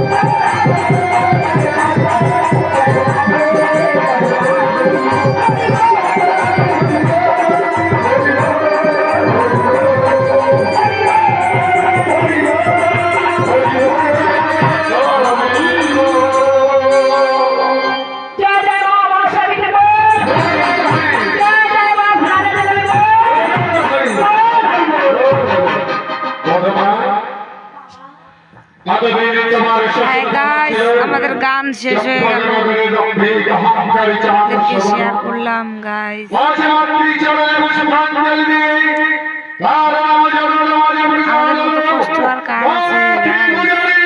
জয় আমাদের গান শেষ হয়ে গেল। আপনাদেরকে শেয়ার করলাম গাইস আমাদের কষ্ট আর কাজ আছে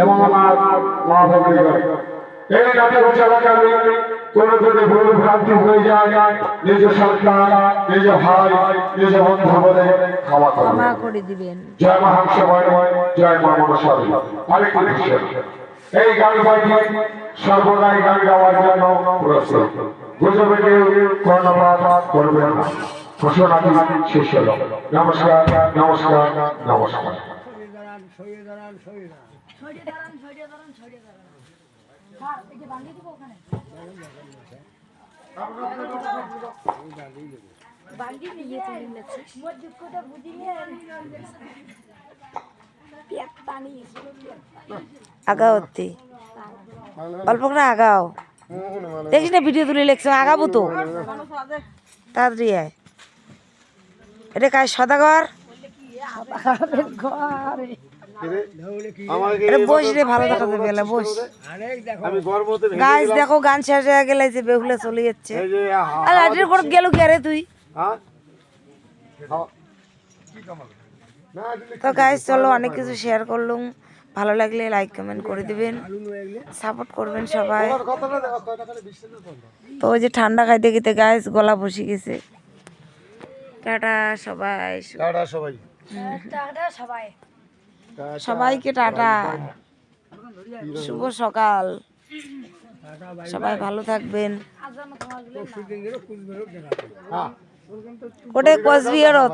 এবং আমার মা ভগিনীগণ এই নাটক চলাকালে কোনো কোনো ভুল ভ্রান্তি হয়ে যায় নিজ সরকার নিজ ভাই নিজ বন্ধু বলে ক্ষমা করে। দিবেন। জয় জয় মা কৃষ্ণ এই গান বাড়ি সর্বদাই গান গাওয়ার জন্য প্রস্তুত। গুজবে কেউ কর্ণপাত করবেন না। শেষ হল। নমস্কার নমস্কার নমস্কার। আগাও অতি। অল্প করে আগাও। দেখিস না ভিডিও তুলে লেখছো আগাবো তো। তাড়াতাড়ি আয়। এটা কাজ সদাগর বস রে ভালো দেখা যাবে এলা বস গাছ দেখো গান শেষ হয়ে গেলে যে বেহুলে চলে যাচ্ছে। আর গেল কি আরে তুই? হ্যাঁ? তো গাইজ চলো অনেক কিছু শেয়ার করলুম। ভালো লাগলে লাইক কমেন্ট করে দিবেন। সাপোর্ট করবেন সবাই। তো ওই যে ঠান্ডা খাইতে খেতে গাইজ গলা বসে গেছে। টাটা সবাই। টাটা সবাই। সবাইকে টাটা। শুভ সকাল। সবাই ভালো থাকবেন। ওটা কোচবিহারত।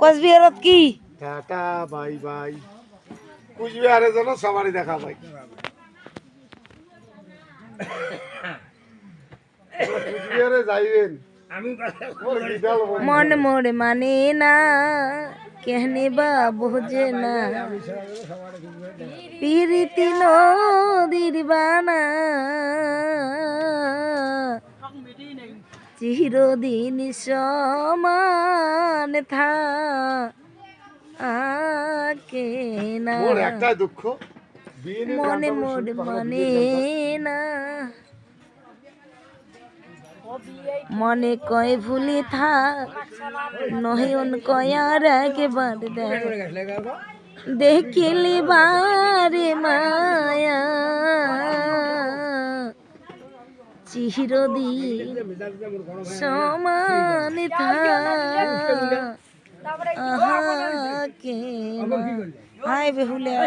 কোচবিহারত কি? Tata bye bye. কুচবিহারের জন্য সবারই দেখা ভাই কুচবিহারে যাইবেন। মন মোরে মানে না। কেহনে বা বোঝে না পিরিতি নদীর বানা চিরদিন সমান থা আকে না মনে মোর মানে না মনে কয় ভুলি থাক নহিন কয়ার একবার দেখ। দেখিলি বারে মায়া, চিরদিন সমান থাক। আহা, কে হাই বেহুলিয়া